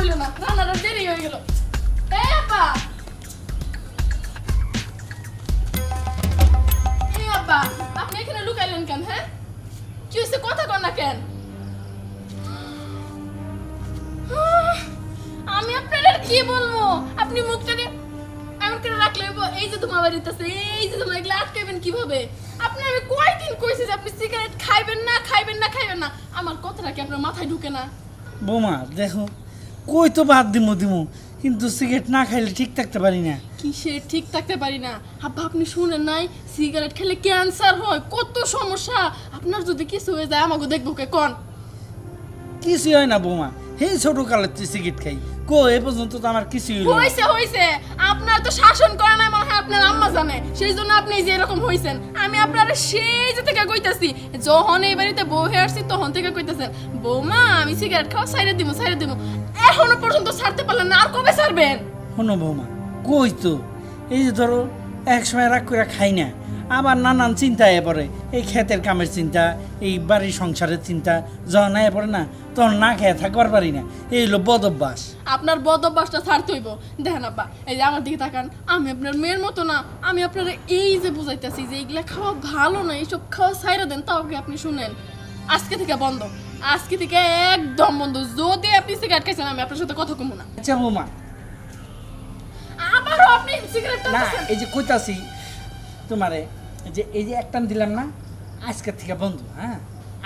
হইল না রান্নাটা দেরি হয়ে গেল এই আপা এই আপা আপনি এখানে লুকাইলেন কেন হ্যাঁ কি হয়েছে কথা কর আমি আপনাদের কি বলব আপনি মুখটা এমন করে রাখলে এই যে তোমার বাড়িতে এই যে তোমার এগুলো আটকাবেন কীভাবে আপনি আমি কয়দিন কইছি যে আপনি সিগারেট খাইবেন না খাইবেন না খাইবেন না আমার কথাটা কি আপনার মাথায় ঢুকে না বৌমা দেখো কই তো বাদ দিমু দিমু। কিন্তু সিগারেট না খাইলে ঠিক থাকতে পারি না। কিসে ঠিক থাকতে পারি না? আব্বা আপনি শুনেন নাই? সিগারেট খেলে ক্যান্সার হয়। কত সমস্যা। আপনার যদি কিছু হয়ে যায় আমাকে দেখব কে কোন। কিছু হয় না বৌমা। হেই ছোট কালের সিগারেট খাই। কো এ পর্যন্ত তো আমার কিছু হইছে হইছে। আপনার তো শাসন করে না আপনার আম্মা জানে সেই জন্য আপনি যে এরকম হইছেন। আমি আপনার সেই যে থেকে কইতাছি, যখন এই বাড়িতে বউ হয়ে আসছি তখন থেকে কইতাছেন, বৌমা, আমি সিগারেট খাওয়া সাইরে দিব সাইরে দিব এখনও পর্যন্ত ছাড়তে পারলেন না, আর কবে ছাড়বেন? শোনো বৌমা, কই তো? এই যে ধরো এক সময় রাগ করে খাই না, আবার নানান চিন্তা এ পড়ে। এই ক্ষেতের কামের চিন্তা, এই বাড়ির সংসারের চিন্তা, যখন এ পড়ে না তখন না খেয়ে থাকবার পারি না। এই হলো বদ অভ্যাস। আপনার বদ অভ্যাসটা ছাড়তে হইব। দেখেন আব্বা এই যে আমার দিকে তাকান আমি আপনার মেয়ের মতো না আমি আপনার এই যে বুঝাইতেছি যে এইগুলা খাওয়া ভালো না এইসব খাওয়া ছাইরা দেন তাও কি আপনি শুনেন? আজকে থেকে বন্ধ। আজকে থেকে একদম বন্ধ। যদি আপনি সিগারেট খাইছেন আমি আপনার সাথে কথা কমু না। আচ্ছা বৌমা। আবারও আপনি সিগারেট না এই যে কইতাছি তোমারে যে এই যে একটা দিলাম না আজকের থেকে বন্ধু হ্যাঁ?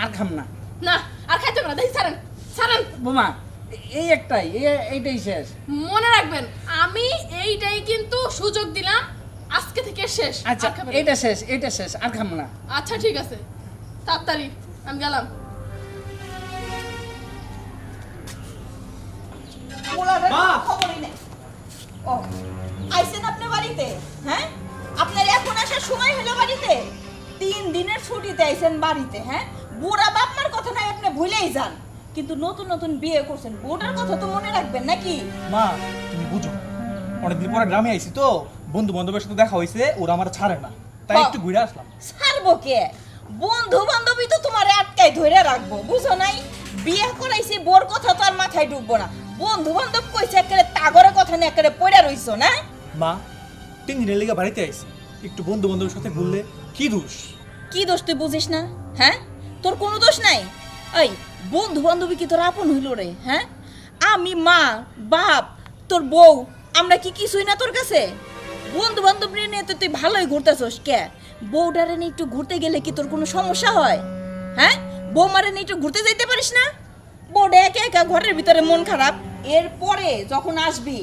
আর খাম না। না আর খাইতে না দেখি ছাড়েন ছাড়েন। বোমা এই একটাই এইটাই শেষ। মনে রাখবেন আমি এইটাই কিন্তু সুযোগ দিলাম আজকে থেকে শেষ আচ্ছা আর খাবেন না। এটা শেষ এটা শেষ আর খাম না। আচ্ছা ঠিক আছে তাড়াতাড়ি আমি গেলাম। পোলারের মা! কোনো খবরই নেই। ও আইছেন আপনি বাড়িতে? হ্যাঁ? আপনার এখন আসার সময় হলো বাড়িতে? তিন দিনের ছুটিতে আইছেন বাড়িতে হ্যাঁ? বুড়া বাপমার কথা নাই আপনি ভুলেই যান। কিন্তু নতুন নতুন বিয়ে করছেন বউটার কথা তো মনে রাখবেন নাকি? মা তুমি বুঝো অনেকদিন পরে গ্রামে আইছি তো বন্ধু বান্ধবের সাথে দেখা হয়েছে ওরা আমার ছাড়ে না। তাই। একটু ঘুরে আসলাম। ছাড়বো কে? বন্ধু বান্ধবী তো তোমার আটকাই ধরে রাখব বুঝো নাই? বিয়ে করাইছি বোর কথা তো আর মাথায় ঢুকবো না। বন্ধু বান্ধব কইছে একেবারে তাগরে কথা নিয়ে একেবারে পড়ে রইছো না? মা তিন দিনের লেগে বাড়িতে আইছি। একটু বন্ধু বান্ধবের সাথে ঘুরলে কি দোষ? কি দোষ তুই বুঝিস না হ্যাঁ? তোর কোনো দোষ নাই? এই বন্ধু বান্ধবী কি তোর আপন হইল রে হ্যাঁ? আমি, মা, বাপ, তোর বউ, আমরা কি কিছুই না তোর কাছে? বন্ধু বান্ধব নিয়ে তো তুই ভালোই ঘুরতেছস, কে? বউডারে নিয়ে একটু ঘুরতে গেলে কি তোর কোনো সমস্যা হয়? হ্যাঁ? বৌমারে নিয়ে একটু ঘুরতে যাইতে পারিস না? বউটা একা একা ঘরের ভিতরে মন খারাপ। এরপরে যখন আসবি,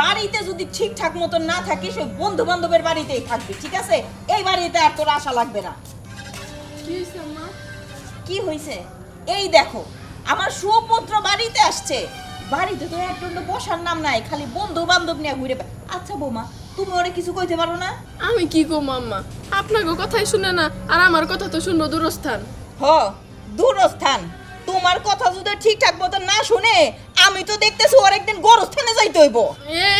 বাড়িতে যদি ঠিকঠাক মতো না থাকিস, ওই বন্ধু বান্ধবের বাড়িতেই থাকবি, ঠিক আছে? এই বাড়িতে আর তোর আশা লাগবে না। কি হয়েছে এই দেখো আমার সুপুত্র বাড়িতে আসছে। বাড়িতে তো একটা বসার নাম নাই খালি বন্ধু বান্ধব নিয়ে ঘুরে আচ্ছা বৌমা তুমি ওরে কিছু কইতে পারো না? আমি কি গো মাম্মা আপনাকে কথাই শুনে না আর আমার কথা তো শুনব দূরস্থান। হ দূরস্থান। তোমার কথা যদি ঠিকঠাক মতো না শুনে আমি তো দেখতেছি ওর একদিন গোরস্থানে যাইতে হইব।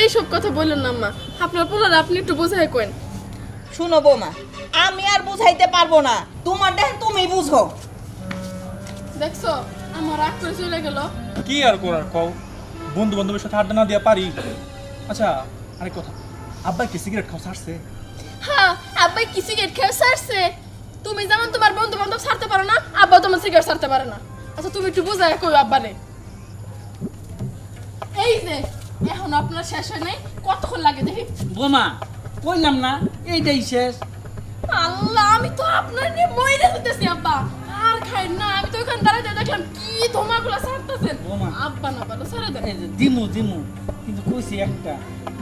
এই সব কথা বললেন না আম্মা। আপনার পোলার আপনি একটু বোঝাই কেন শুনো বৌমা আমি আর বুঝাইতে পারব না। তোমার দেখ তুমি বুঝো। দেখছ? আমার রাগ করে চলে গেল। কি আর করার কও? বন্ধু বান্ধবের সাথে আড্ডা না দিয়ে পারি। আচ্ছা আরেক কথা। আব্বা কি সিগারেট খাওয়া ছাড়ছে? হ্যাঁ আব্বাই কি সিগারেট খেয়ে সারছে তুমি যেমন তোমার বন্ধু বান্ধব ছাড়তে পারো না আব্বা তোমার সিগারেট ছাড়তে পারে না। আচ্ছা তুমি একটু বোঝাই কই আব্বারে। এই যে এখন আপনার শেষ হয় নাই। কতক্ষণ লাগে দেখি? বোমা কইলাম না এইটাই শেষ। আল্লাহ আমি তো আপনার নিয়ে মইরে যেতেছি আব্বা। খাই না আমি তো ওখানে দাঁড়াতে দেখলাম কি ধোমাগুলো ছাড়তেছেন আব্বা না পারো ছেড়ে দেন। দিমু দিমু। কিন্তু কইছি একটা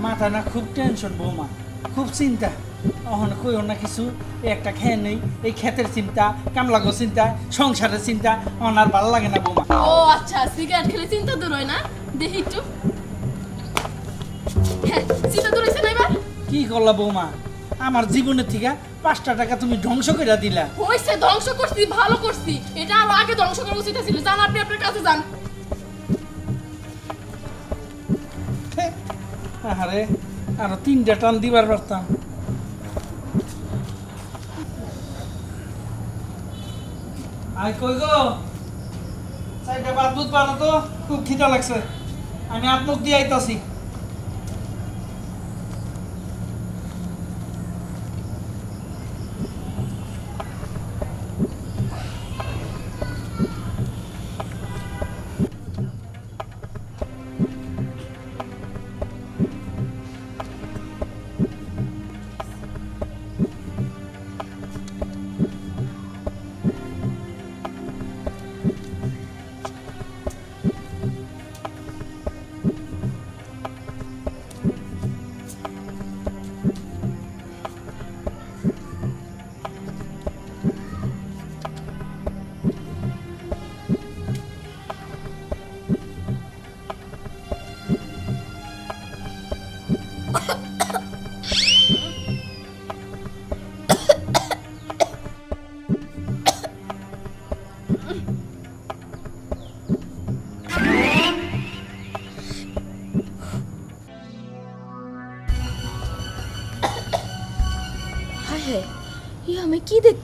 মাথা না খুব টেনশন বৌমা খুব চিন্তা। অহন কইও না কিছু একটা খেয়ে নেই এই ক্ষেতের চিন্তা কামলাগো চিন্তা সংসারের চিন্তা আমার আর ভালো লাগে না বৌমা। ও আচ্ছা সিগারেট খেলে চিন্তা দূর হয় না? দেখি একটু। হ্যাঁ চিন্তা দূর হয়েছে না এবার? কি করলা বৌমা? আমার জীবনের থেকে পাঁচটা টাকা তুমি ধ্বংস করে দিলা। হয়েছে ধ্বংস করছি ভালো করছি। এটা আরও আগে ধ্বংস করা উচিত ছিল জান আপনি আপনার কাছে যান। আরে আর তিনটা টান দিবার পারতাম। আই কই গো? চারটা বাদ দুধ পানো তো খুব খিদা লাগছে। আমি আত্মক দিয়ে আইতাছি।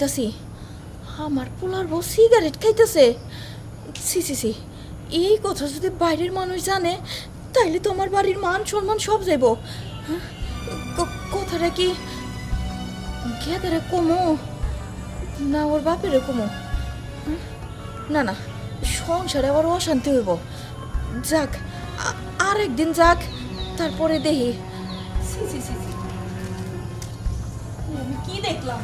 আমি আমার পোলার বউ সিগারেট খাইতেছে। সি সি সি এই কথা যদি বাইরের মানুষ জানে, তাইলে তো আমার বাড়ির মান সম্মান সব যাইব। হ্যাঁ? কথাটা কি? গেদারে কমো? না, ওর বাপেরে কমো। হ্যাঁ? না না, সংসারে আবার অশান্তি হইব। যাক আর একদিন যাক, তারপরে সি সি সি। কি দেখলাম?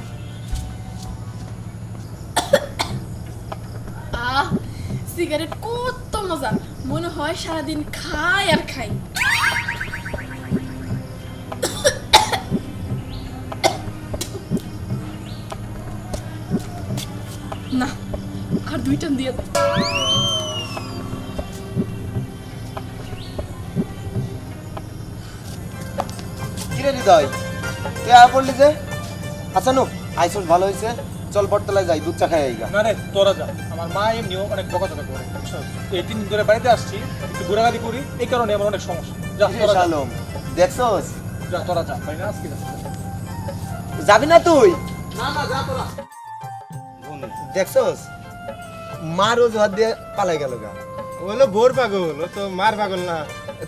সিগারেট কত মজা। মনে হয় সারাদিন খাই আর খাই। না আর দুইটা দিয়ে। কিরে হৃদয়? তুই যে? আচ্ছা নু আইসন ভালো হয়েছে চল বটতলায় যাই দুধ চা খাই আইগা। না রে তোরা যা। আমার মা এমনিও অনেক বকাঝকা করে এই তিন দিন ধরে বাড়িতে আসছি একটু ঘোরাঘাড়ি করি এই কারণে আমার অনেক সমস্যা। যা তোরা যা, দেখছস? যা তোরা যা তাই না? আজকে যাবি না তুই? না না যা তোরা। দেখছস? মার অজুহাত দিয়ে পালাই গেল গা। ও হলো বোর পাগল ও তো মার পাগল না।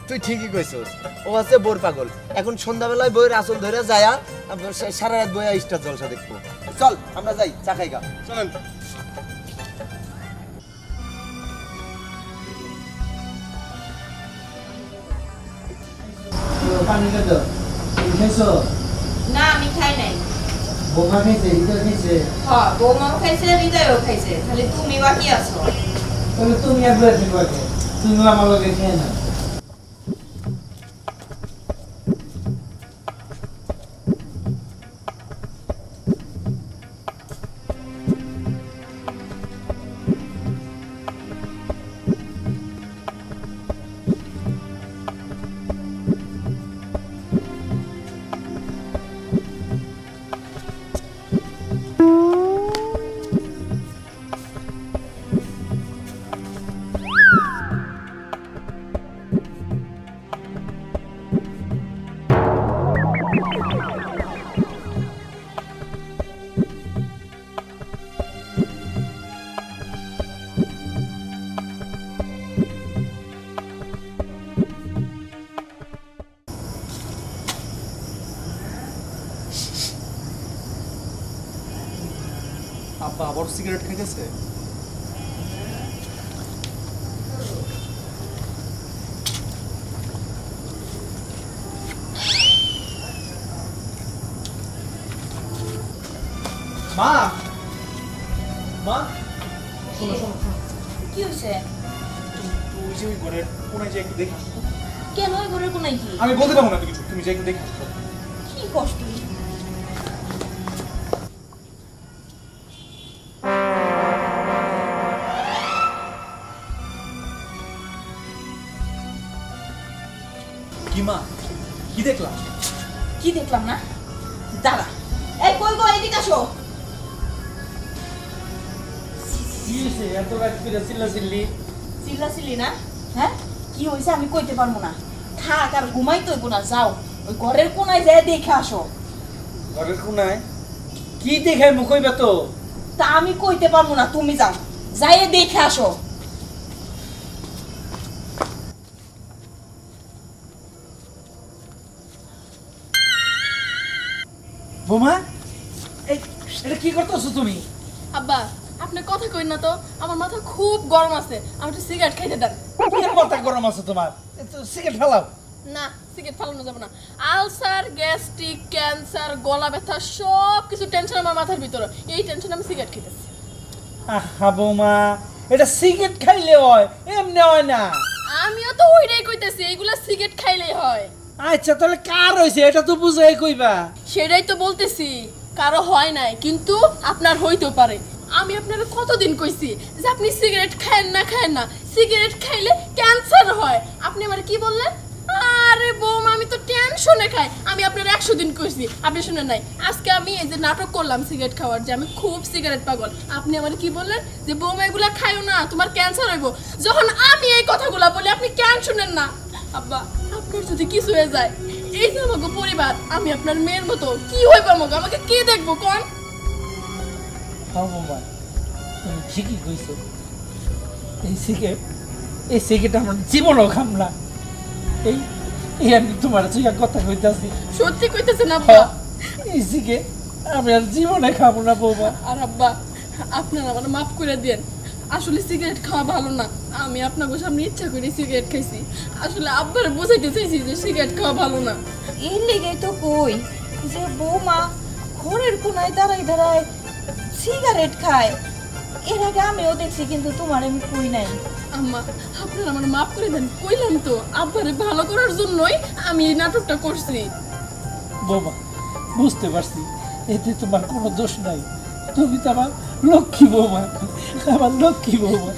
তুই ঠিকই কইছস ও আছে বোর পাগল। এখন সন্ধ্যাবেলায় বইয়ের আসল ধরে যায়া সারা রাত বইয়া স্টার জলসা দেখব। চল আমরা যাই চা খাই গা। চলেন পানি খেতো খেয়েছো না আমি খাই নাই। বোমা হ্যাঁ বৌমাও খাইছে হৃদয়ও খাইছে। খালি তুমি বাকি আছো? তাহলে তুমি একবার তুমি আমার লোকে খেয়ে নাও। আব্বা আবার সিগারেট খাইতেছে মা! মা! শোনো। কি হয়েছে? তুই যে ওই ঘরের কোনায় যে একটু দেখে কেন ওই ঘরের কোনায় কি? আমি বলতে পারব না কিছু। তুমি যে একটু দেখে কি কষ্ট দেখলাম না? দাঁড়া। এই কই গো এদিকে আসো। এত রাত করে চিল্লা চিল্লি চিল্লাচিল্লি না? হ্যাঁ? কি হয়েছে আমি কইতে পারব না। থাক আর ঘুমাই তো না যাও। ওই ঘরের কোনায় যায় দেখে আসো। ঘরের কোনায়? কি দেখাই মুখ হইবা তো? তা আমি কইতে পারব না তুমি যাও। যাইয়ে দেখে আসো। বোমা এটা কি করতেছো তুমি? আব্বা আপনি কথা কই না তো আমার মাথা খুব গরম আছে। আমি একটু সিগারেট খাইতে দেন। মাথা গরম আছে তোমার? সিগারেট ফেলাও। না সিগারেট ফালানো যাবে না। আলসার গ্যাস্ট্রিক ক্যান্সার গলা ব্যথা সব কিছু টেনশন আমার মাথার ভিতরে। এই টেনশন আমি সিগারেট খেতেছি। আহা বৌমা এটা সিগারেট খাইলে হয় এমনি হয় না। আমিও তো ওইটাই কইতেছি এইগুলা সিগারেট খাইলেই হয়। আচ্ছা তাহলে কার হয়েছে এটা তো বুঝাই কইবা। সেটাই তো বলতেছি, কারও হয় নাই, কিন্তু আপনার হইতেও পারে। আমি আপনাকে কতদিন কইছি যে আপনি সিগারেট খায়েন না খায়েন না। সিগারেট খাইলে ক্যান্সার হয়। আপনি আমার কি বললেন? আরে বৌমা, আমি তো টেনশনে খাই। আমি আপনার একশো দিন কইছি। আপনি শুনেন নাই, আজকে আমি এই যে নাটক করলাম সিগারেট খাওয়ার যে আমি খুব সিগারেট পাগল। আপনি আমার কি বললেন? যে বৌমা, এগুলা খাইও না, তোমার ক্যান্সার হইব। যখন আমি এই কথাগুলা বলি, আপনি কেন শুনেন না। আব্বা আপনার যদি কিছু হয়ে যায় এই যে আমাকে পরিবার আমি আপনার মেয়ের মতো কি হইব আমাকে? আমাকে কে দেখব কোন? হ্যাঁ তুমি ঠিকই কইছো। এই সিগারেট এই সিগারেট আমার জীবনও খামলা এই এই আমি তোমার চিকা কথা কইতাছি। সত্যি কইতেছেন আব্বা? হ্যাঁ, এই সিগারেট আমি আর জীবনে খাব না বৌমা। আর আব্বা আপনারা আমার মাফ করে দেন আসলে সিগারেট খাওয়া ভালো না। আমি আপনাকে সামনে ইচ্ছা করে সিগারেট খাইছি। আসলে আব্বার বোঝাইতে চাইছি যে সিগারেট খাওয়া ভালো না। এর লেগেই তো কই যে বৌমা ঘরের কোনায় দাঁড়াই দাঁড়ায় সিগারেট খায়। এর আগে আমিও দেখছি কিন্তু তোমার আমি কই নাই। আম্মা আপনারা আমার মাফ করে দেন কইলাম তো আব্বারে ভালো করার জন্যই আমি এই নাটকটা করছি। বৌমা বুঝতে পারছি এতে তোমার কোনো দোষ নাই। তুমি তো আমার লক্ষ্মী বৌমা আমার লক্ষ্মী বৌমা